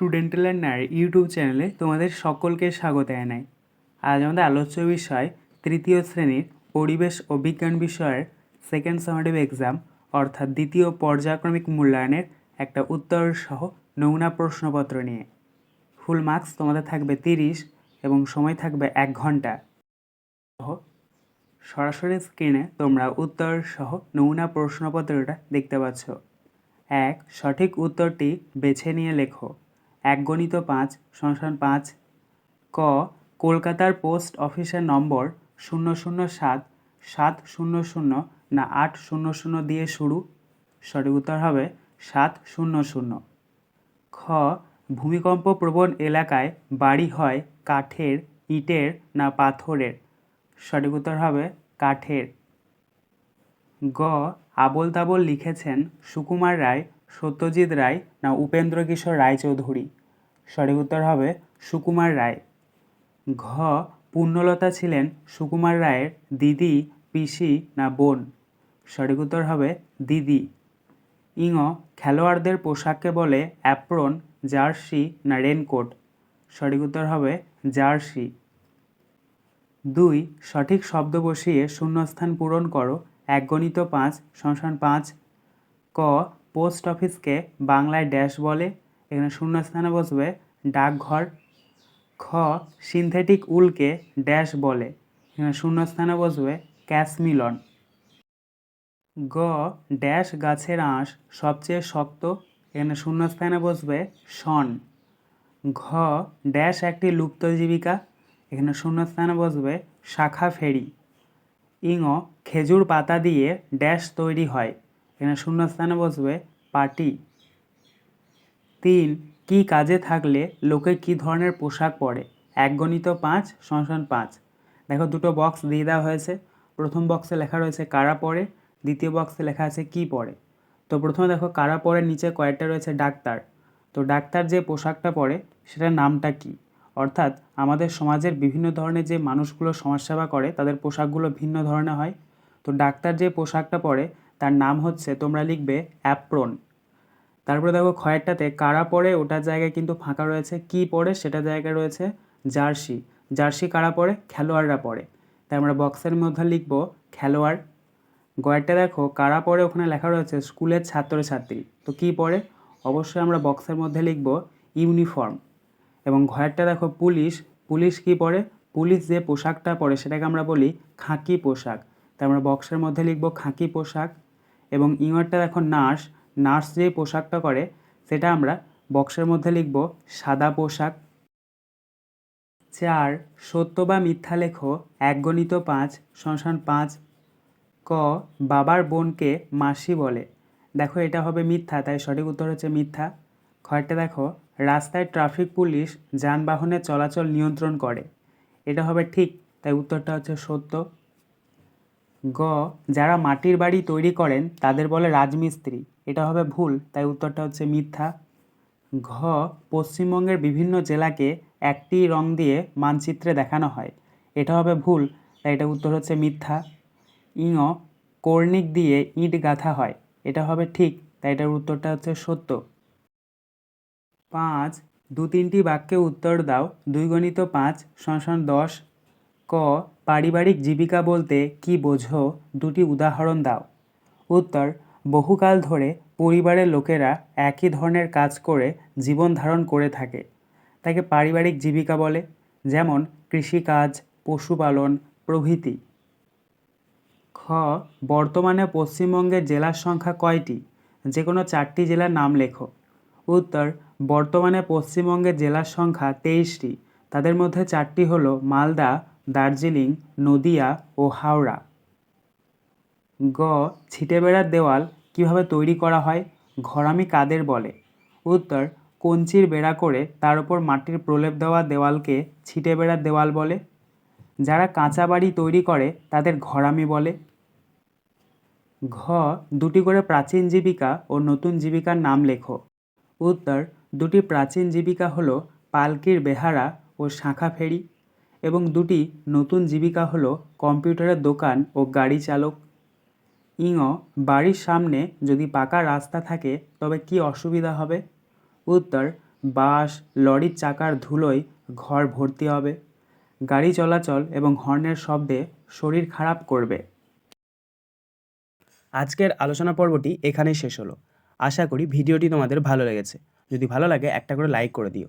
Student learner YouTube চ্যানেলে তোমাদের সকলকে স্বাগত জানাই। আজ আমাদের আলোচ্য বিষয় তৃতীয় শ্রেণির পরিবেশ ও বিজ্ঞান বিষয়ের সেকেন্ড সামারিভ এক্সাম অর্থাৎ দ্বিতীয় পর্যায়ক্রমিক মূল্যায়নের একটা উত্তর সহ নমুনা প্রশ্নপত্র নিয়ে। ফুল মার্কস তোমাদের থাকবে তিরিশ এবং সময় থাকবে এক ঘণ্টা। সরাসরি স্ক্রিনে তোমরা উত্তর সহ নমুনা প্রশ্নপত্রটা দেখতে পাচ্ছ। এক, সঠিক উত্তরটি বেছে নিয়ে লেখো। এক গণিত পাঁচ সংসান পাঁচ। ক, কলকাতার পোস্ট অফিসের নম্বর শূন্য শূন্য সাত সাত শূন্য শূন্য না আট শূন্য শূন্য দিয়ে শুরু? সঠিক উত্তর হবে সাত শূন্য শূন্য। খ, ভূমিকম্প প্রবণ এলাকায় বাড়ি হয় কাঠের, ইটের না পাথরের? সঠিক উত্তর হবে কাঠের। গ আবোল তাবোল লিখেছেন সুকুমার রায়, সত্যজিৎ রায় না উপেন্দ্র কিশোর রায়চৌধুরী? সঠিক উত্তর হবে সুকুমার রায়। ঘ. পূর্ণলতা ছিলেন সুকুমার রায়ের দিদি, পিসি না বোন? সঠিক উত্তর হবে দিদি। ইঙ. খেলোয়াড়দের পোশাককে বলে অ্যাপ্রন, জার্সি না রেনকোট? সঠিক উত্তর হবে জার্সি। দুই. সঠিক শব্দ বসিয়ে শূন্যস্থান পূরণ করো। এক গণিত পাঁচ সংসান পাঁচ। ক. পোস্ট অফিসকে বাংলায় ড্যাশ বলে। এখানে শূন্যস্থানে বসবে, ডাকঘর, খ সিনথেটিক উলকে ড্যাশ বলে। এখানে শূন্যস্থানে বসবে ক্যাশ মিলন গ ড্যাশ গাছের আঁশ সবচেয়ে শক্ত। এখানে শূন্যস্থানে বসবে, শন। ঘ ড্যাশ একটি লুপ্ত জীবিকা। এখানে শূন্যস্থানে বসবে, শাখা ফেরি। ইঙ, খেজুর পাতা দিয়ে ড্যাশ তৈরি হয়। এখানে শূন্যস্থানে বসবে, পাটি। তিন, কি কাজে থাকলে লোকে কি ধরনের পোশাক পরে? এক গণিত পাঁচ সংসান পাঁচ। দেখো দুটো বক্স দিয়ে দেওয়া হয়েছে। প্রথম বক্সে লেখা রয়েছে কারা পড়ে দ্বিতীয় বক্সে লেখা আছে কি পড়ে তো প্রথমে দেখো কারা পড়ে নিচে কয়েকটা রয়েছে ডাক্তার। তো ডাক্তার যে পোশাকটা পরে, সেটার নামটা কি? অর্থাৎ আমাদের সমাজের বিভিন্ন ধরনের যে মানুষগুলো সমাজসেবা করে, তাদের পোশাকগুলো ভিন্ন ধরনের হয়। তো ডাক্তার যে পোশাকটা পরে, তার নাম হচ্ছে, তোমরা লিখবে, অ্যাপ্রন। তারপরে দেখো খয়েরটাতে, কারা পরে ওটার জায়গায় কিন্তু ফাঁকা রয়েছে। কি পরে সেটা জায়গায় রয়েছে জার্সি। জার্সি কারা পরে খেলোয়াড়রা পরে তাই আমরা বক্সের মধ্যে লিখব খেলোয়াড়। গয়েরটা দেখো, কারা পরে ওখানে লেখা রয়েছে স্কুলের ছাত্রছাত্রী। তো কি পরে অবশ্যই আমরা বক্সের মধ্যে লিখব ইউনিফর্ম। এবং ঘয়েরটা দেখো পুলিশ। পুলিশ কি পরে পুলিশ যে পোশাকটা পরে সেটাকে আমরা বলি খাঁকি পোশাক। তাই আমরা বক্সের মধ্যে লিখব খাঁকি পোশাক। এবং ইংয়ারটা দেখো নার্স। নার্স যে পোশাকটা করে, সেটা আমরা বক্সের মধ্যে লিখব, সাদা পোশাক। চার, সত্য বা মিথ্যা লেখো এক গণিত পাঁচ সংসান পাঁচ। ক, বাবার বোনকে মাসি বলে। দেখো, এটা হবে মিথ্যা, তাই সঠিক উত্তর হচ্ছে মিথ্যা। খয়টা দেখো, রাস্তায় ট্রাফিক পুলিশ যানবাহনের চলাচল নিয়ন্ত্রণ করে। এটা হবে ঠিক, তাই উত্তরটা হচ্ছে সত্য। গ, যারা মাটির বাড়ি তৈরি করেন, তাদের বলে রাজমিস্ত্রি। এটা হবে ভুল, তাই উত্তরটা হচ্ছে মিথ্যা। ঘ, পশ্চিমবঙ্গের বিভিন্ন জেলাকে একটি রং দিয়ে মানচিত্রে দেখানো হয়। এটা হবে ভুল, তাই এটা উত্তর হচ্ছে মিথ্যা। ইঙ কর্ণিক দিয়ে ইট গাঁথা হয়, এটা হবে ঠিক, তাই এটার উত্তরটা হচ্ছে সত্য। পাঁচ দু তিনটি বাক্যে উত্তর দাও, দুই গণিত পাঁচ সংসান দশ ক, পারিবারিক জীবিকা বলতে কি বোঝো, দুটি উদাহরণ দাও। উত্তর, বহুকাল ধরে পরিবারের লোকেরা একই ধরনের কাজ করে জীবন ধারণ করে থাকে। তাকে পারিবারিক জীবিকা বলে, যেমন কৃষিকাজ, পশুপালন, প্রভৃতি। খ, বর্তমানে পশ্চিমবঙ্গের জেলার সংখ্যা কয়টি? যে কোনো চারটি জেলার নাম লেখো। উত্তর, বর্তমানে পশ্চিমবঙ্গের জেলার সংখ্যা তেইশটি। তাদের মধ্যে চারটি হলো মালদা দার্জিলিং, নদিয়া ও হাওড়া। গ ছিটে বেড়ার দেওয়াল কীভাবে তৈরি করা হয়? ঘরামি কাদের বলে? উত্তর, কঞ্চির বেড়া করে তার উপর মাটির প্রলেপ দেওয়া দেওয়ালকে ছিটে বেড়ার দেওয়াল বলে। যারা কাঁচা বাড়ি তৈরি করে, তাদের ঘরামি বলে। ঘ, দুটি করে প্রাচীন জীবিকা ও নতুন জীবিকার নাম লেখো। উত্তর, দুটি প্রাচীন জীবিকা হলো পালকির বেহারা ও শাঁখা ফেরি। এবং দুটি নতুন জীবিকা হলো কম্পিউটারের দোকান ও গাড়ি চালক। ইঙ, বাড়ির সামনে যদি পাকা রাস্তা থাকে, তবে কি অসুবিধা হবে? উত্তর বাস লরির চাকার ধুলোয় ঘর ভর্তি হবে। গাড়ি চলাচল এবং হর্নের শব্দে শরীর খারাপ করবে। আজকের আলোচনা পর্বটি এখানেই শেষ হলো। আশা করি ভিডিওটি তোমাদের ভালো লেগেছে। যদি ভালো লাগে, একটা করে লাইক করে দিও।